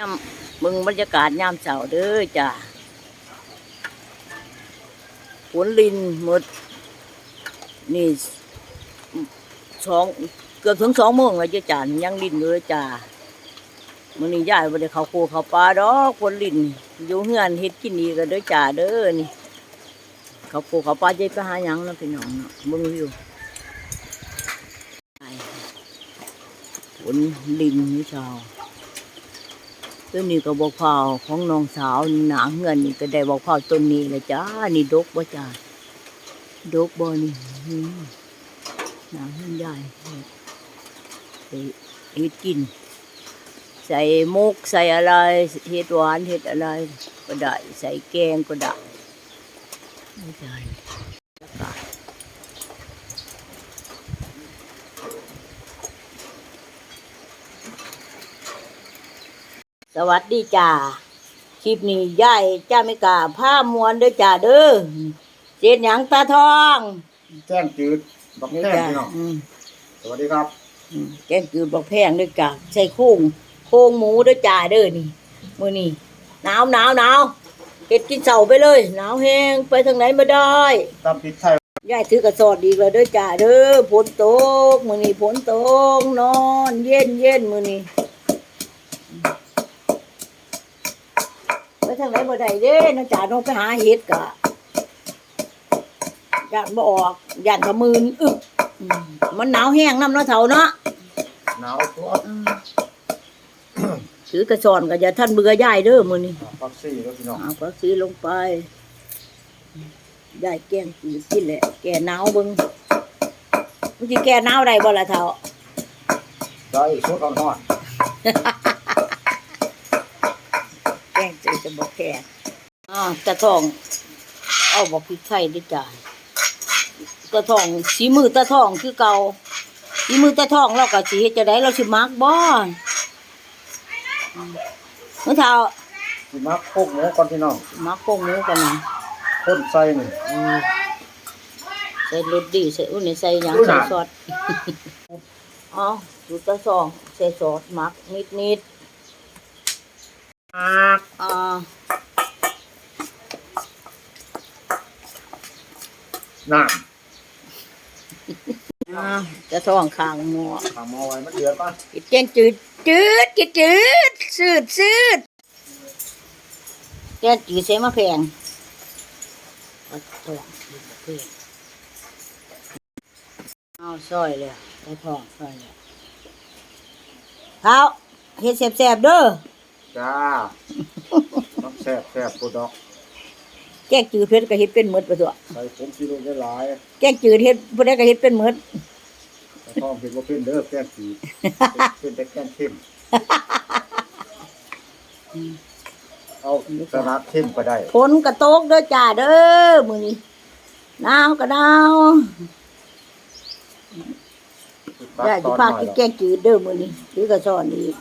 ยามมึงบรรยากาศยามเช้าเด้อจ้าฝนลินหมด นี่สองเกือบถึงสองโมงแล้วจ้ะจ้ายังลินอยู่เลยจ้ามื้อนี้ยายบ่ได้เขาครัวเขาปลาดอกฝนลินอยู่เฮือนเฮ็ดกินดีกันเด้อจ้าเด้อนี่ เขาครัวเขาปลาจะไปหายังนาะพี่น้องเนาะเบิ่งอยู่ฝนลินอยู่ช้า ตัวนี้ก็บอกเผาของน้องสาวหนาเงินนี่ก็ได้บอกเผาต้นนี้เลยจ้า นี่ดกบ่จ้าดกบ่นี่หนาเงินใหญ่ใส่เฮ็ดกิน ใส่มุกใส่อะไรเฮ็ดหวานเฮ็ดอะไร ก็ได้ ใส่แกงก็ได้ไม่ใช่อากาศ สวัสดีจ้าคลิปนี้ยายจ้าไม่กล้าผ้ามวนเด้อจ้าเด้อเจ็ดหยังตาทองแจ้งจืดบักนี่แจ้งจ้าพี่น้องอืมสวัสดีครับอืมแกงจืดบักแพงเด้อจ้าใส่โค้งโค้งหมูเด้อจ้าเด้อนี่มื้อนี้หนาวหนาวหนาวเฮ็ดกินเสาไปเลยหนาวแห้งไปทางไหนไม่ได้ตามพิษไทยยายถือกระสอบดีกแล้วเด้อจ้าเด้อฝนตกมื้อนี้ฝนตกนอน เย็นเย็นมื้อนี้ ทางไหนบ่ได้เด้น้าจ๋าน้องไปหาเห็ดกะย่านบ่ออกย่านขมืนอึกอืมมันหนาวแห้งน้ำเนาะเฒ่าเนาะหนาวตัวอืมถือกระสอนก็อย่าท่านเบื่อยายเด้อมื้อนี้ปักซี่แล้วพี่น้องเอาผักชีลงไปยายแกงกินกินแหละ แก่หนาวเบิ่งมันสิแก่หนาวได้บ่ล่ะเฒ่าได้สุดอ่อนแกง จะจะบอกแกงอ่าตะทอง เอาบอกพริกไทยด้วยจ้าตะทองสีมือตะทองคือเก่าสีมือตะทองเราก็สีเฮ็ดจะได้เราสิมักบ่อืมเมื่อเช้าๆสิมักพวกหมูก่อนพี่น้องมักโป่งหมูกันนะคนใส่นี่อืมใส่รสดีใส่อุ้นใส่หยังอุ้ยใส่น่ะซอสอ๋อดูตะทองใส่ซอสมักนิดนิด มักๆอ่าน้อ่าตะทองข้างหม้อำทำเอาไว้มันเดือดป่ะกินแกงจืดจืดจืดจืดสืดสืดแกงจืดใส่มะแพงเอาทองมะแพงเอาซอยเลยเอาทองซอยเลยเขาเฮ็ดแซ่บๆเด้อ จ้าต้องแซ่บแซ่บปูดอกแกงจืดเผ็ดก็เฮ็ดเป็นหมดไปตัวใส่ผงกิโลได้หลายแกงจืดเฮ็ดบ่ได้ก็เฮ็ดเป็นหมดแต่ท้องเป็นว่าเป็นเด้อแจ้งจืดเป็นแต่แกงเข้มเอาสลัดเข้มก็ได้ฝนก็ตกเด้อจ้าเด้อมื้อนี้หนาวก็หนาวตักย่าตสิอนพาหน่อยกินดอกแกงจืดเด้อมื้อนี้ถือกระสอนอีก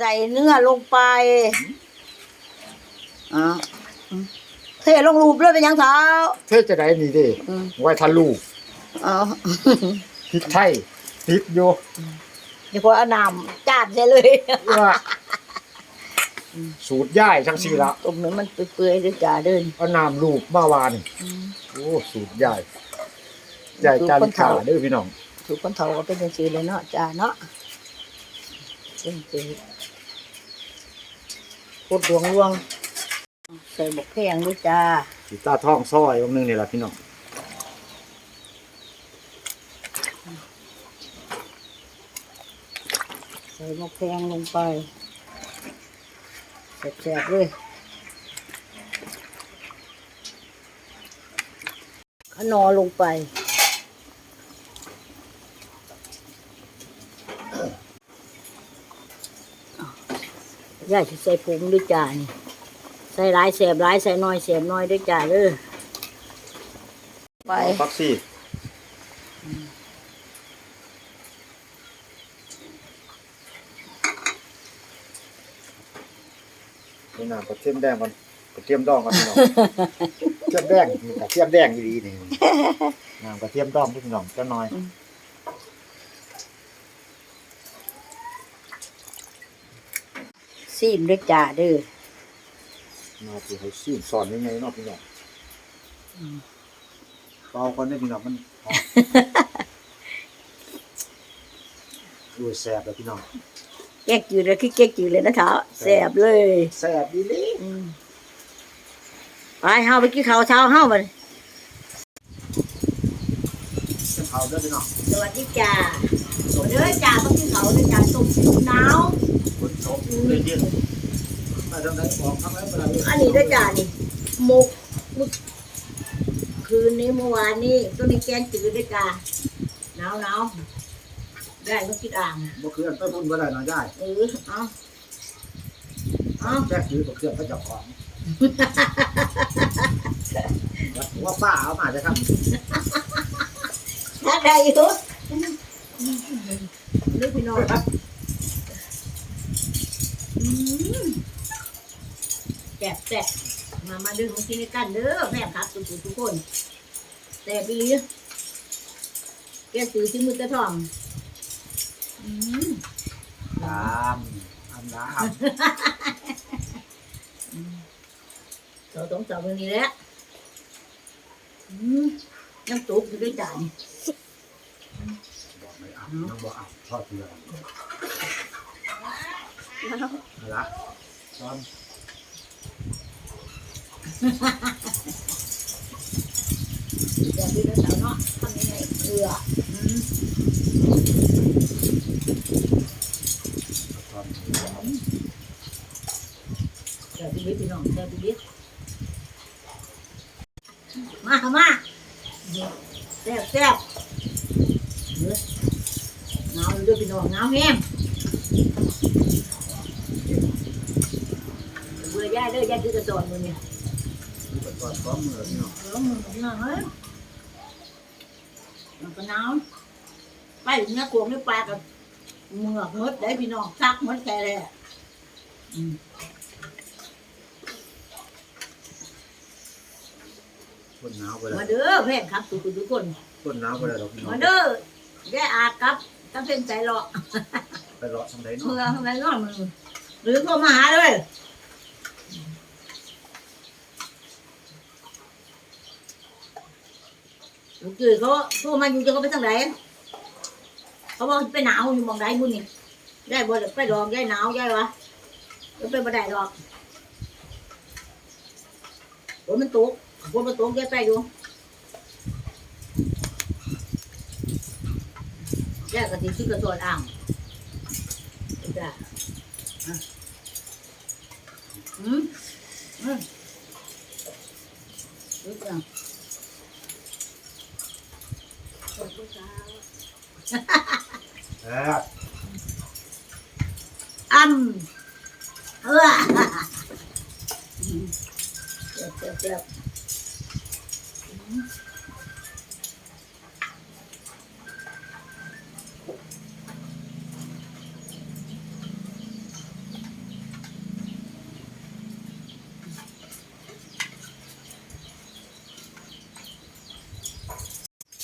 ใส่เนื้อลงไปอ่าเทลงรูปเลยเป็นหยังเท้าเทศจะได้นี่เดิอืมไว้ทะลุเอาพริกไทยพริกอยู่เดี๋ยวพอเอาน้ำจาดใส่เลยว่าสูตรย่ายทั้งสี่ละตรงนั้นมันเปื่อยๆเด้อจ้าเด้อเอาน้ำลูกมาวานโอ้สูตรย่ายย่ายจาริกาเด้อพี่น้องถูกคนเฒ่าก็เป็นจังซี่เลยเนาะจ้าเนาะ เป็นจังโคตรดวงลวง ใส่บกแพงด้วยจ้าสีตาท้องซอยองนึงนี่แหละพี่น้องใส่หมกแพงลงไปแซ่บๆเลยขนอลงไป ย่าจะใส่ผงด้วยจ้านี่ใส่หลายแสบหลายใส่น้อยแสบน้อยด้วยจ้าเด้อไปฟักซี่นี่น้ำกระเทียมแดงก่อนกระเทียมดองก่อนพี่น้องกระเทียมแดงนี่กระเทียมแดงดีๆนี่น้ำกระเทียมดองพี่น้องจะน้อย ซีมด้วยจ้าเด้อมาสิให้ซีมสอนยังไงเนาะพี่น้องอืมเป่าก่อนได้อพี่น้องมันหอมดูแซ่บเลยพี่น้องแก๊กจืดเลยคือแก๊กจืดเลยนะเท้าแซ่บเลยแซ่บดีเลยอืมไปเฮาไปกินข้าวเช้าเฮามันจะเผาเด้อพี่น้องสวัสดีจ้าเด้อจ้าต้องกินข้าวเด้อจ้าต้มซีอิ๊วหนาว คนชมเลยเย็นมาทางไหนบอกทางไหนเวลาอันนี้เด้อจ้านี่หมกเมื่อคืนนี้เมื่อวานนี้ต้นนี้แกงจืดเด้อจ้าหนาวหนาวได้ก็กินอ่างบ่เคลื่อนไปพุ่นบ่ได้เนาะยายเออเอาเอาแจ๊กถือบ่เคลื่อนไปเจับของว่าป้าเอามาจะทำถ้าได้อยู่นึกพี่น้องอืมแซ่ บแซ่บมามาดึงของกินด้วยกันเด้อแม่ครับทุกคนทุกคนแต่บอีหลีแกซื้อชิ้นมือตะทองอืมตามอันดาเราต้องจับมือนี้แหละอืมน้ำตุ๊กอยู่ด้วยจานบอกไม่เอาน้องบอกเอาทอดเกลือเอาละตอน แต่พี่น้องสาวเนาะทำยังไงเกลืออืมตอนแต่พี่ลิพี่น้องแต่พี่ลิมาค่ะมาแซ่บแซ่บเนื้อหนาวอยู่ด้วยพี่น้องหนาวแห้งเบื่อย่าเด้อย่าคือกระโดดมือเนี่ย นี้ตอนพร้อมมือพี่น้องเออมือพี่น้องเฮ้ยมันก็หนาวไปเนื้อกวงเนื้อปลากับเมือกมดได้พี่น้องซักมดแค่เลยอะอืมคนหนาวไปมาแล้วเด้อแฟนครับทุกคนทุกคนคนหนาวไปแล้วพี่น้องมาเด้อแย่อากับตั้งเป็นใจหรอกไปรอทำไรเมื่อเนาะทำไมนอนมือหรือโทรมาหาเลย ลูกจืดเขาโทรมาอยู่จะเขาไปทางไหนเขาบอกไปหนาวอยู่มองใดบุญนี่ได้บ่ไปดอกได้หนาวได้วะก็ไปบ่ได้ดอกฝนมันตกฝนมันตกได้ไปอยู่แย่กะทิที่กระโดดอ่างจ้ะอะอืมอืมรู้จัก เอออ้ำเออเจ็บเจ็บเจ็บ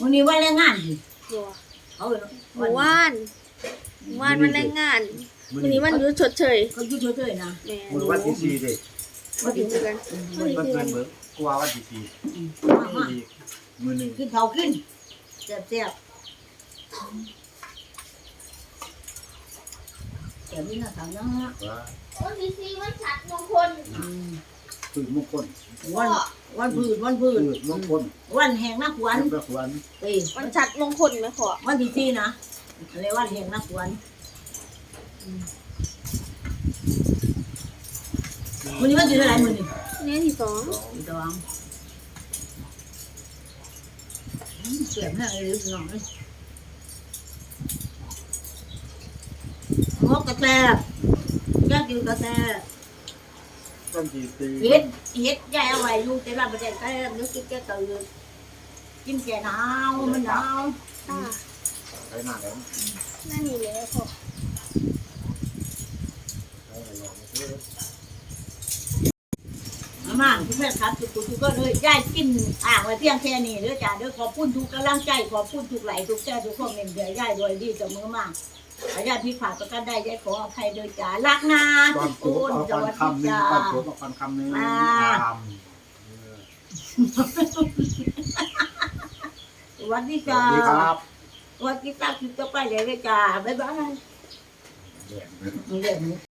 วันนี้วันแรงงานดิบัว เขาเอิ้นหมู่ว่านหมู่ว่านวันแรงงานมื้อวันนี้นี้วันหยุดชดเชยเขาอยู่เฉยๆนะแม่มื้อวันที่สี่เด้วันที่สี่กันมื้อวันเกินเบิ่งกว่าวันที่สี่มามาอีกมื้อหนึงขึ้นเขาขึ้นเจ็บเจ็บเจ็บนี่นะสาวนะฮะว่าวันที่สี่วันฉัดมงคลอืม คือมงคลวันวันพืชวันพืชคือมงคลวันแห่งนักขวัญเป็นประควรเอ้ยวันฉัดมงคลไหมขอวันที่สี่นะอะไรวันแห่งนักขวัญอืมวันนี้วันที่เท่าไหร่มื้อนี้เนี่ยที่สองที่สองอืมเสียบแม่เลยพี่น้องเอ้ยงอกกระแตยอดอยู่กระแต วันที่สี่เฮ็ดเฮ็ดยายเอาไว้ลูกแต่ละประเด็นก็นึกคิดแกตื่นกินแก่หนาวมันหนาวค่ะไปหน้าแล้วนั่นนี่เลยขอไปหน้าแล้วมามาทุกท่านครับทุกคนทุกคนเลยยายกินอ่างไว้เพียงแค่นี้เด้อจ้าเด้อขอบคุณทุกกำลังใจขอบคุณทุกไหลทุกแจ้ทุกคอมเมนต์เดี๋ยวยายรวยดีเจับมือมากอาญาพิพาทประกันได้ยายขออภัยโดยจ้ารักนะตอนทุกโจคบนเอาสฟัวัสดีคำหนึ่งจ้าตอนโจบเอาฟันคำหนึ่งอ่าตามเออสวัสดีสจ้าวัสดีครับสวัสดีจ้าคิดจะไปเลยเลยจ้าบ๊ายบายแดงเรื่องนี้